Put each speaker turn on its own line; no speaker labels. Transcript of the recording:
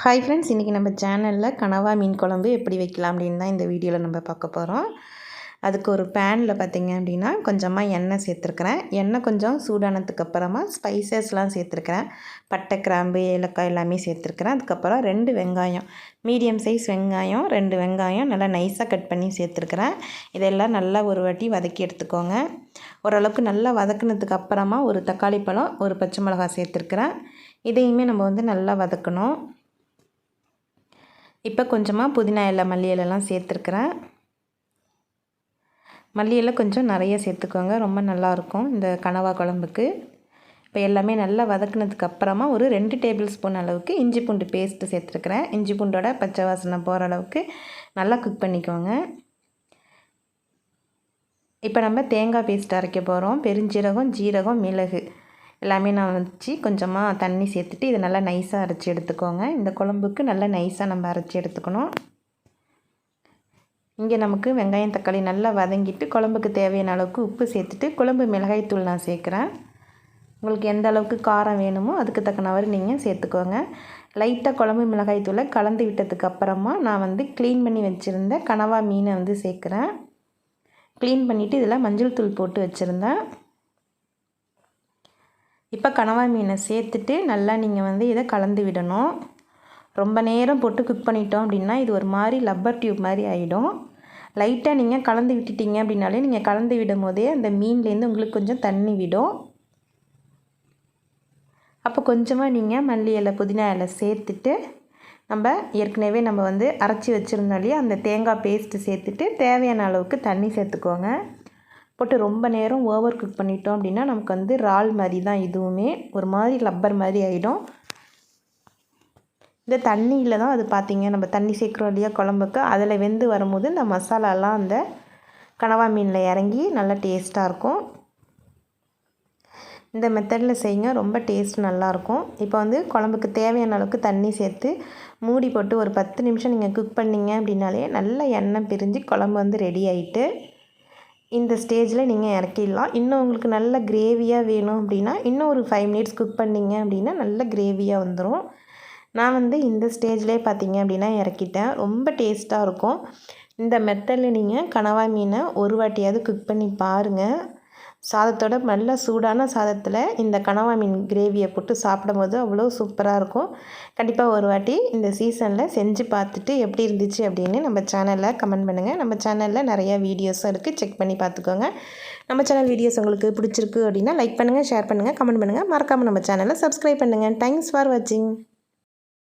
Hi friends இன்றைக்கி நம்ம சேனலில் கனவா மீன் குழம்பு எப்படி வைக்கலாம் அப்படின்னு தான் இந்த வீடியோவில் நம்ம பார்க்க போகிறோம் அதுக்கு ஒரு பேனில் பார்த்திங்க அப்படின்னா கொஞ்சமாக எண்ணெய் சேர்த்துருக்குறேன். எண்ணெய் கொஞ்சம் சூடானதுக்கு அப்புறமா ஸ்பைசஸ்லாம் சேர்த்துருக்குறேன். பட்டை கிராம்பு ஏலக்காய் எல்லாமே சேர்த்துருக்குறேன். அதுக்கப்புறம் ரெண்டு வெங்காயம் மீடியம் சைஸ் வெங்காயம் ரெண்டு வெங்காயம் நல்லா நைஸாக கட் பண்ணி சேர்த்துருக்குறேன். இதெல்லாம் நல்லா ஒரு வாட்டி வதக்கி எடுத்துக்கோங்க. ஓரளவுக்கு நல்லா வதக்குனதுக்கு அப்புறமா ஒரு தக்காளி பழம் ஒரு பச்சை மிளகாய் சேர்த்துருக்குறேன். இதையுமே நம்ம வந்து நல்லா வதக்கணும். இப்போ கொஞ்சமாக புதினா இலை மல்லி இலைலாம் சேர்த்துருக்குறேன். மல்லி இலை கொஞ்சம் நிறைய சேர்த்துக்கோங்க. ரொம்ப நல்லாயிருக்கும் இந்த கனவா குழம்புக்கு. இப்போ எல்லாமே நல்லா வதக்குனதுக்கு அப்புறமா ஒரு ரெண்டு டேபிள் ஸ்பூன் அளவுக்கு இஞ்சி பூண்டு பேஸ்ட்டு சேர்த்துருக்குறேன். இஞ்சி பூண்டோட பச்சை வாசனை போகிற அளவுக்கு நல்லா குக் பண்ணிக்கோங்க. இப்போ நம்ம தேங்காய் பேஸ்ட் அரைக்க போகிறோம் பெருஞ்சீரகம் ஜீரகம் மிளகு. எல்லாமே நான் வச்சு கொஞ்சமாக தண்ணி சேர்த்துட்டு இதை நல்லா நைஸாக அரைச்சி எடுத்துக்கோங்க. இந்த குழம்புக்கு நல்லா நைஸாக நம்ம அரைச்சி எடுத்துக்கணும். இங்கே நமக்கு வெங்காயம் தக்காளி நல்லா வதங்கிட்டு குழம்புக்கு தேவையான அளவுக்கு உப்பு சேர்த்துட்டு குழம்பு மிளகாய்த்தூள் நான் சேர்க்குறேன். உங்களுக்கு எந்த அளவுக்கு காரம் வேணுமோ அதுக்கு தக்கனவர் நீங்கள் சேர்த்துக்கோங்க. லைட்டாக குழம்பு மிளகாய்த்தூளை கலந்து விட்டதுக்கு அப்புறமா நான் வந்து க்ளீன் பண்ணி வச்சுருந்த கனவா மீனை வந்து சேர்க்குறேன். க்ளீன் பண்ணிவிட்டு இதில் மஞ்சள் தூள் போட்டு வச்சுருந்தேன். இப்போ கனவா மீனை சேர்த்துட்டு நல்லா நீங்கள் வந்து இதை கலந்து விடணும். ரொம்ப நேரம் போட்டு குக் பண்ணிட்டோம் அப்படின்னா இது ஒரு மாதிரி லப்பர் டியூப் மாதிரி ஆகிடும் லைட்டாக நீங்கள் கலந்து விட்டுட்டீங்க அப்படின்னாலே நீங்கள் கலந்து விடும் போதே அந்த மீன்லேருந்து உங்களுக்கு கொஞ்சம் தண்ணி விடும். அப்போ கொஞ்சமாக நீங்கள் மல்லி இலை புதினா இலை சேர்த்துட்டு நம்ம ஏற்கனவே நம்ம வந்து அரைச்சி வச்சுருந்தாலே அந்த தேங்காய் பேஸ்ட்டு சேர்த்துட்டு தேவையான அளவுக்கு தண்ணி சேர்த்துக்கோங்க. போட்டு ரொம்ப நேரம் ஓவர் குக் பண்ணிட்டோம் அப்படின்னா நமக்கு வந்து இறால் மாதிரி தான் இதுவுமே. ஒரு மாதிரி லப்பர் மாதிரி ஆகிடும் இந்த தண்ணியில் தான் அது பார்த்திங்க நம்ம தண்ணி சேர்க்குறோம் இல்லையா குழம்புக்கு. அதில் வெந்து வரும்போது இந்த மசாலாலாம் அந்த கனவா மீனில் இறங்கி நல்லா டேஸ்ட்டாக இருக்கும். இந்த மெத்தடில் செய்யுங்க ரொம்ப டேஸ்ட் நல்லாயிருக்கும் இப்போ வந்து குழம்புக்கு தேவையான அளவுக்கு தண்ணி சேர்த்து மூடி போட்டு ஒரு பத்து நிமிஷம் நீங்கள் குக் பண்ணிங்க அப்படின்னாலே நல்ல எண்ணெய் பிரிஞ்சு குழம்பு வந்து ரெடி ஆகிட்டு இந்த ஸ்டேஜில் நீங்கள் இறக்கிடலாம். இன்னும் உங்களுக்கு நல்ல கிரேவியாக வேணும் அப்படின்னா இன்னும் ஒரு ஃபைவ் மினிட்ஸ் குக் பண்ணிங்க அப்படின்னா நல்ல கிரேவியாக வந்துடும் நான் வந்து இந்த ஸ்டேஜ்லேயே பார்த்தீங்க அப்படின்னா இறக்கிட்டேன். ரொம்ப டேஸ்ட்டாக இருக்கும். இந்த மெத்தடில் நீங்கள் கனவா மீனை ஒரு வாட்டியாவது குக் பண்ணி பாருங்கள் சாதத்தோட நல்ல சூடான சாதத்தில் இந்த கனவா மீன் கிரேவியை போட்டு சாப்பிடும்போது அவ்வளோ சூப்பராக இருக்கும். கண்டிப்பாக ஒரு வாட்டி இந்த சீசனில் செஞ்சு பார்த்துட்டு எப்படி இருந்துச்சு அப்படின்னு நம்ம சேனலில் கமெண்ட் பண்ணுங்கள் நம்ம சேனலில் நிறையா வீடியோஸும் இருக்குது செக் பண்ணி பார்த்துக்கோங்க. நம்ம சேனல் வீடியோஸ் உங்களுக்கு பிடிச்சிருக்கு அப்படின்னா லைக் பண்ணுங்கள் ஷேர் பண்ணுங்கள் கமெண்ட் பண்ணுங்கள் மறக்காமல் நம்ம சேனலை சப்ஸ்கிரைப் பண்ணுங்கள் தேங்க்ஸ் ஃபார் வாட்சிங்